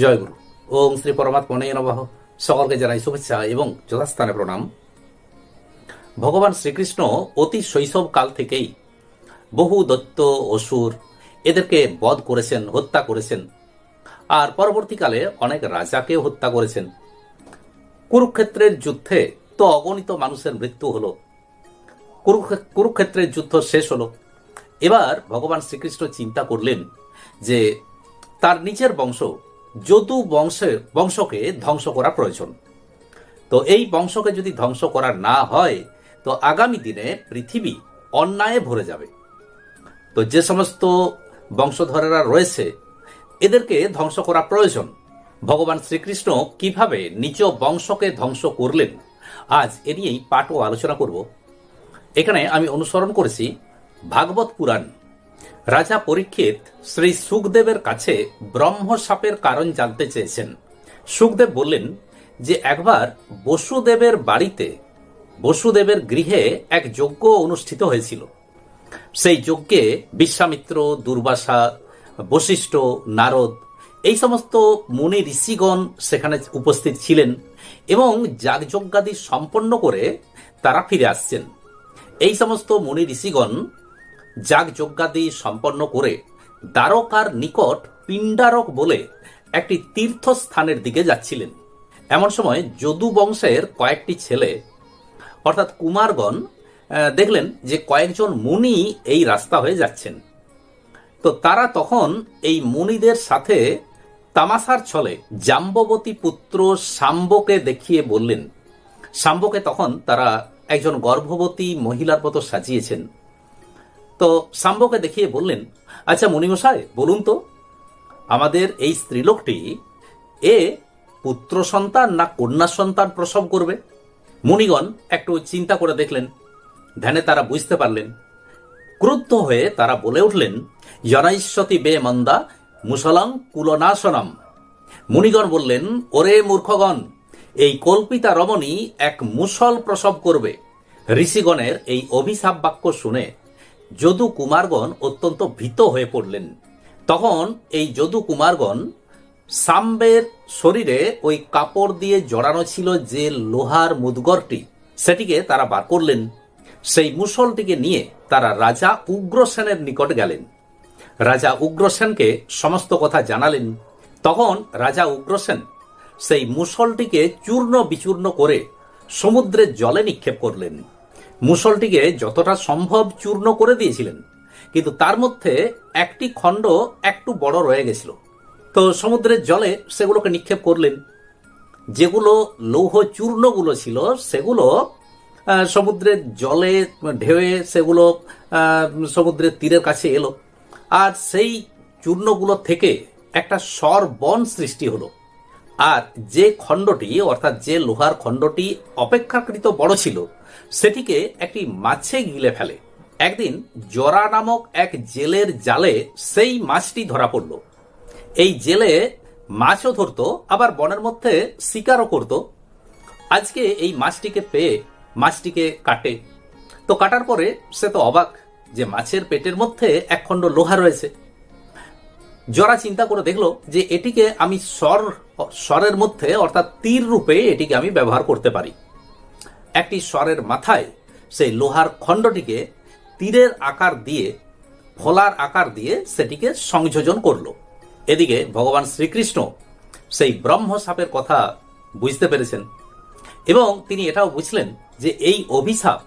জয়গুরু। ওম শ্রী পরমাত্মনে নমঃ। সকলকে জানাই শুভেচ্ছা এবং যথাস্থানে প্রণাম। ভগবান শ্রীকৃষ্ণ অতি শৈশব কাল থেকেই বহু দত্ত অসুর এদেরকে বধ করেছেন, হত্যা করেছেন। আর পরবর্তীকালে অনেক রাজাকেও হত্যা করেছেন। কুরুক্ষেত্রের যুদ্ধে তো অগণিত মানুষের মৃত্যু হলো। কুরুক্ষে- কুরুক্ষেত্রের যুদ্ধ শেষ হলো। এবার ভগবান শ্রীকৃষ্ণ চিন্তা করলেন যে তার নিজের বংশ যদু বংশের বংশকে ধ্বংস করা প্রয়োজন। তো এই বংশকে যদি ধ্বংস করা না হয়, তো আগামী দিনে পৃথিবী অন্যায়ে ভরে যাবে। তো যে সমস্ত বংশধরেরা রয়েছে, এদেরকে ধ্বংস করা প্রয়োজন। ভগবান শ্রীকৃষ্ণ কীভাবে নিজ বংশকে ধ্বংস করলেন, আজ এ নিয়েই পাঠ ও আলোচনা করব। এখানে আমি অনুসরণ করেছি ভাগবত পুরাণ রাজা পরীক্ষিত শ্রী সুখদেবের কাছে ব্রহ্ম সাপের কারণ জানতে চেয়েছেন। সুখদেব বললেন যে একবার বসুদেবের বাড়িতে বসুদেবের গৃহে এক যজ্ঞ অনুষ্ঠিত হয়েছিল। সেই যজ্ঞে বিশ্বামিত্র, দুর্বাসা, বশিষ্ঠ, নারদ এই সমস্ত মুনি ঋষিগণ সেখানে উপস্থিত ছিলেন এবং যাগযজ্ঞাদি সম্পন্ন করে তারা ফিরে আসছেন। এই সমস্ত মুনি ঋষিগণ যাগযজ্ঞাদি সম্পন্ন করে দ্বারকার নিকট পিণ্ডারক বলে একটি তীর্থস্থানের দিকে যাচ্ছিলেন। এমন সময় যদু বংশের কয়েকটি ছেলে, অর্থাৎ কুমারগণ দেখলেন যে কয়েকজন মুনি এই রাস্তা হয়ে যাচ্ছেন। তো তারা তখন এই মুনিদের সাথে তামাশার ছলে জাম্ববতী পুত্র শাম্বকে দেখিয়ে বললেন। শাম্বকে তখন তারা একজন গর্ভবতী মহিলার মতো সাজিয়েছেন। তো শাম্বকে দেখিয়ে বললেন আচ্ছা মুনিমশাই, বলুন তো, আমাদের এই স্ত্রীলোকটি এ পুত্র সন্তান না কন্যা সন্তান প্রসব করবে? মুনিগণ একটু চিন্তা করে দেখলেন, ধ্যানে তারা বুঝতে পারলেন। ক্রুদ্ধ হয়ে তারা বলে উঠলেন জনাইশ্বতী বে মন্দা মুসলং কুলনাশনম। মুনিগণ বললেন, ওরে মূর্খগণ, এই কল্পিতা রমণী এক মুসল প্রসব করবে। ঋষিগণের এই অভিশাপ বাক্য শুনে যদু কুমারগণ অত্যন্ত ভীত হয়ে পড়লেন। তখন এই যদু কুমারগণ সাম্বের শরীরে ওই কাপড় দিয়ে জড়ানো ছিল যে লোহার মুদগরটি, সেটিকে তারা বার করলেন। সেই মুসলটিকে নিয়ে তারা রাজা উগ্রসেনের নিকট গেলেন। রাজা উগ্রসেনকে সমস্ত কথা জানালেন। তখন রাজা উগ্রসেন সেই মুসলটিকে চূর্ণ বিচূর্ণ করে সমুদ্রের জলে নিক্ষেপ করলেন। মুসলটিকে যতটা সম্ভব চূর্ণ করে দিয়েছিলেন, কিন্তু তার মধ্যে একটি খণ্ড একটু বড় রয়ে গেছিল। তো সমুদ্রের জলে সেগুলোকে নিক্ষেপ করলেন। যেগুলো লৌহ চূর্ণগুলো ছিল, সেগুলো সমুদ্রের জলে ঢেউয়ে সেগুলো সমুদ্রের তীরের কাছে এলো। আর সেই চূর্ণগুলো থেকে একটা স্বর বন সৃষ্টি হলো। আর যে খণ্ডটি, অর্থাৎ যে লোহার খণ্ডটি, অপেক্ষাকৃত বড় ছিল সেটিকে একটি মাছে গিলে ফেলে। একদিন জরা নামক এক জেলের জালে সেই মাছটি ধরা পড়ল। এই জেলে মাছও ধরতো, আবার বনের মধ্যে শিকারও করত। আজকে এই মাছটিকে পেয়ে মাছটিকে কাটে। তো কাটার পরে সে তো অবাক যে মাছের পেটের মধ্যে এক খণ্ড লোহা রয়েছে। জরা চিন্তা করে দেখল যে এটিকে আমি স্বর, স্বরের মধ্যে অর্থাৎ তীর রূপে এটিকে আমি ব্যবহার করতে পারি। একটি স্বরের মাথায় সেই লোহার খণ্ডটিকে তীরের আকার দিয়ে ফলার আকার দিয়ে সেটিকে সংযোজন করল। এদিকে ভগবান শ্রীকৃষ্ণ সেই ব্রহ্ম সাপের কথা বুঝতে পেরেছেন এবং তিনি এটাও বুঝলেন যে এই অভিশাপ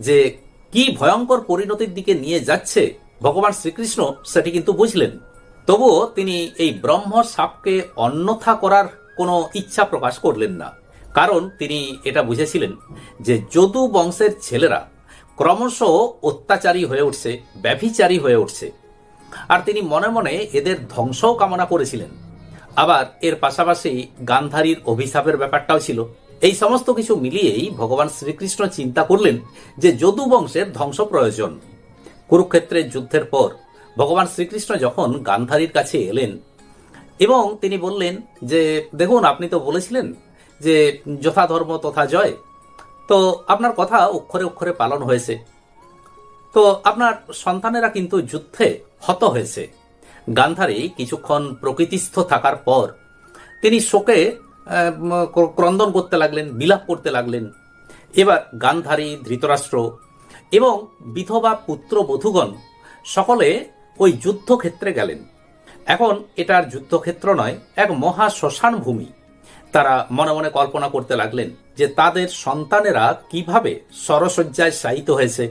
যে কি ভয়ঙ্কর পরিণতির দিকে নিয়ে যাচ্ছে ভগবান শ্রীকৃষ্ণ, সেটি কিন্তু বুঝলেন। তবুও তিনি এই ব্রহ্ম সাপকে অন্যথা করার কোনো ইচ্ছা প্রকাশ করলেন না। কারণ তিনি এটা বুঝেছিলেন যে যদু বংশের ছেলেরা ক্রমশ অত্যাচারী হয়ে উঠছে, ব্যভিচারী হয়ে উঠছে। আর তিনি মনে মনে এদের ধ্বংসও কামনা করেছিলেন। আবার এর পাশাপাশি গান্ধারীর অভিশাপের ব্যাপারটাও ছিল। এই সমস্ত কিছু মিলিয়েই ভগবান শ্রীকৃষ্ণ চিন্তা করলেন যে যদু বংশের ধ্বংস প্রয়োজন। কুরুক্ষেত্রের যুদ্ধের পর ভগবান শ্রীকৃষ্ণ যখন গান্ধারীর কাছে এলেন এবং তিনি বললেন যে, দেখুন, আপনি তো বলেছিলেন যে যথা ধর্ম তথা জয়, তো আপনার কথা অক্ষরে অক্ষরে পালন হয়েছে। তো আপনার সন্তানেরা কিন্তু যুদ্ধে হত হয়েছে। গান্ধারী কিছুক্ষণ প্রকৃতিস্থ থাকার পর তিনি শোকে ক্রন্দন করতে লাগলেন, বিলাপ করতে লাগলেন। এবার গান্ধারী, ধৃতরাষ্ট্র এবং বিধবা পুত্র বধূগণ সকলে ওই যুদ্ধক্ষেত্রে গেলেন। এখন এটার যুদ্ধক্ষেত্র নয়, এক মহা শ্মশান ভূমি তারা মনে মনে কল্পনা করতে লাগলেন যে তাদের সন্তানেরা কীভাবে সরসজ্জায় শায়িত হয়েছে।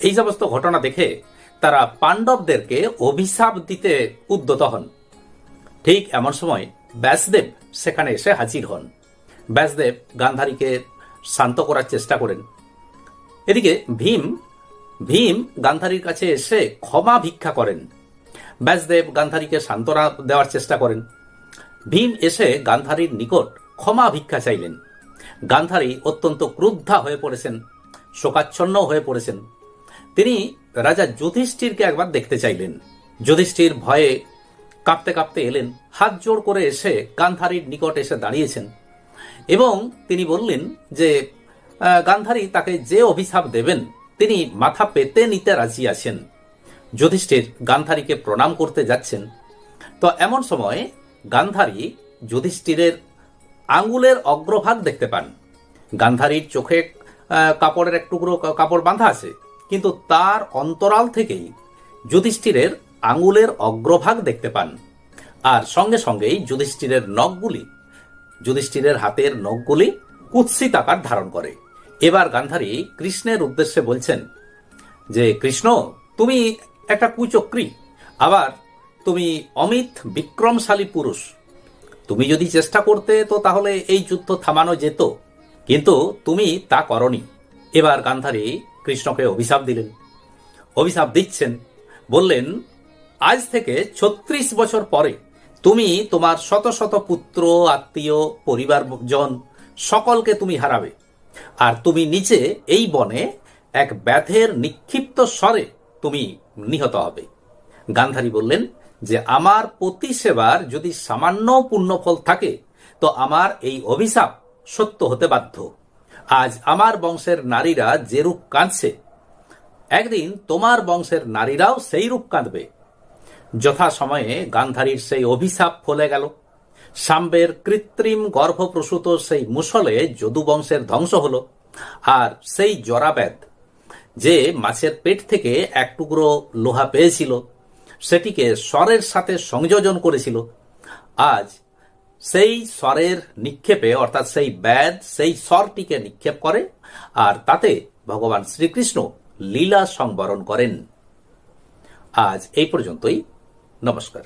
এই সমস্ত ঘটনা দেখে তারা পাণ্ডবদেরকে অভিশাপ দিতে উদ্যত হন। ঠিক এমন সময় ব্যাসদেব সেখানে এসে হাজির হন। ব্যাসদেব গান্ধারীকে শান্ত করার চেষ্টা করেন। এদিকে ভীম ভীম গান্ধারীর কাছে এসে ক্ষমা ভিক্ষা করেন। ব্যাসদেব গান্ধারীকে সান্ত্বনা দেওয়ার চেষ্টা করেন। ভীম এসে গান্ধারীর নিকট ক্ষমা ভিক্ষা চাইলেন। গান্ধারী অত্যন্ত ক্রুদ্ধা হয়ে পড়েছেন, শোকাচ্ছন্ন হয়ে পড়েছেন। তিনি রাজা যুধিষ্ঠিরকে একবার দেখতে চাইলেন। যুধিষ্ঠির ভয়ে কাঁপতে কাঁপতে এলেন, হাত জোড় করে এসে গান্ধারীর নিকট এসে দাঁড়িয়েছেন এবং তিনি বললেন যে গান্ধারী তাকে যে অভিশাপ দেবেন, তিনি মাথা পেতে নিতে রাজি আছেন। যুধিষ্ঠির গান্ধারীকে প্রণাম করতে যাচ্ছেন। তো এমন সময় গান্ধারী যুধিষ্ঠিরের আঙ্গুলের অগ্রভাগ দেখতে পান। গান্ধারীর চোখে কাপড়ের এক টুকরো কাপড় বাঁধা আছে, কিন্তু তার অন্তরাল থেকেই যুধিষ্ঠিরের আঙ্গুলের অগ্রভাগ দেখতে পান। আর সঙ্গে সঙ্গেই যুধিষ্ঠিরের নখগুলি, যুধিষ্ঠিরের হাতের নখগুলি কুৎসিত আকার ধারণ করে। এবার গান্ধারী কৃষ্ণের উদ্দেশ্যে বলছেন যে, কৃষ্ণ, তুমি একটা কুচক্রী, আবার তুমি অমিত বিক্রমশালী পুরুষ। তুমি যদি চেষ্টা করতে, তো তাহলে এই যুদ্ধ থামানো যেত। কিন্তু তুমি তা করনি। এবার গান্ধারী কৃষ্ণকে অভিশাপ দিলেন। অভিশাপ দিচ্ছেন। বললেন, আজ থেকে ছত্রিশ বছর পরে তুমি তোমার শত শত পুত্র, আত্মীয়, পরিবারজন সকলকে তুমি হারাবে। আর তুমি নিচে এই বনে এক ব্যাধের নিক্ষিপ্ত স্বরে তুমি নিহত হবে। গান্ধারী বললেন যে আমার পতি সেবার যদি সামান্য পুণ্যফল থাকে, তো আমার এই অভিশাপ সত্য হতে বাধ্য। আজ আমার বংশের নারীরা যে রূপ কাঁদছে, একদিন তোমার বংশের নারীরাও সেই রূপ কাঁদবে। যথা সময়ে গান্ধারীর সেই অভিশাপ ফলে গেল। সাম্বের কৃত্রিম গর্ভপ্রসূত সেই মুসলে যদু বংশের ধ্বংস হল, আর সেই জরাব্যাধ যে মাছের পেট থেকে এক টুকরো লোহা পেয়েছিল সেটিকে স্বরের সাথে সংযোজন করেছিল। আজ সেই স্বরের নিক্ষেপে, অর্থাৎ সেই ব্যাদ সেই স্বরটিকে নিক্ষেপ করে আর তাতে ভগবান শ্রীকৃষ্ণ লীলা সংবরণ করেন। আজ এই পর্যন্তই। নমস্কার।